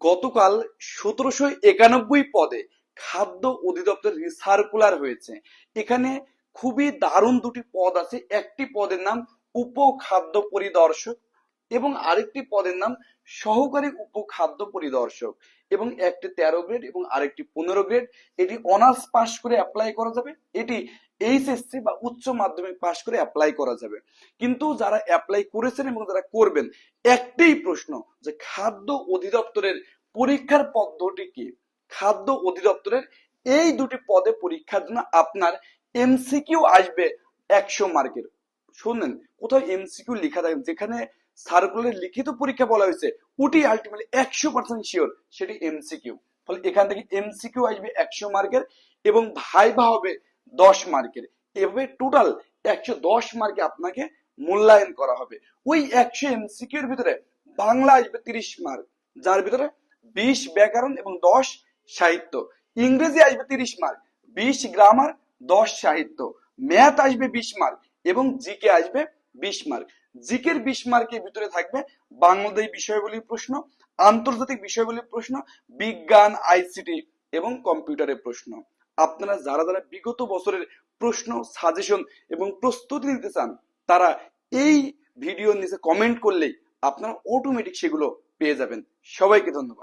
গতকাল সতেরোশো একানব্বই পদে খাদ্য অধিদপ্তর সার্কুলার হয়েছে। এখানে খুবই দারুণ দুটি পদ আছে। একটি পদের নাম উপখাদ্য পরিদর্শক এবং আরেকটি পদের নাম সহকারী উপখাদ্য পরিদর্শক এবং একটি তেরো গ্রেড এবং আরেকটি পনেরো গ্রেড। এটি অনার্স পাশ করে অ্যাপ্লাই করা যাবে। এটি এইচএসসি বা উচ্চ মাধ্যমিক পাশ করে অ্যাপ্লাই করা যাবে। কিন্তু যারা অ্যাপ্লাই করেছেন এবং যারা করবেন, একটাই প্রশ্ন যে খাদ্য অধিদপ্তরের পরীক্ষার পদ্ধতি কি? খাদ্য অধিদপ্তরের এই দুটি পদে পরীক্ষার জন্য আপনার এমসিকিউ আসবে একশো মার্কের শুনলেন, কোথাও এমসিকিউ লেখা থাকে, যেখানে সার্কুলার লিখিত পরীক্ষা বলা হয়েছে, ওটি আলটিমেটলি একশো পার্সেন্ট শিওর সেটি এমসিকিউ ফলে এখান থেকে এমসিকিউ আসবে একশো মার্কের এবং ভাইভা হবে দশ মার্কের। এভাবে টোটাল একশো দশ মার্কে আপনাকে মূল্যায়ন করা হবে। ওই একশো এমসিকিউর ভিতরে বাংলা আসবে তিরিশ মার্ক, যার ভিতরে বিশ ব্যাকরণ এবং দশ সাহিত্য। ইংরেজি আসবে তিরিশ মার্ক, বিশ গ্রামার দশ সাহিত্য। ম্যাথ আসবে বিশ মার্ক এবং জিকে আসবে বিশ মার্ক। জিকের বিশ মার্কের ভিতরে থাকবে বাংলাদেশ বিষয়গুলির প্রশ্ন, আন্তর্জাতিক বিষয়গুলির প্রশ্ন, বিজ্ঞান, আইসিটি এবং কম্পিউটারের প্রশ্ন। আপনারা যারা যারা বিগত বছরের প্রশ্ন, সাজেশন এবং প্রস্তুতি নিতে চান, তারা এই ভিডিও নিচে কমেন্ট করলেই আপনারা অটোমেটিক সেগুলো পেয়ে যাবেন। সবাইকে ধন্যবাদ।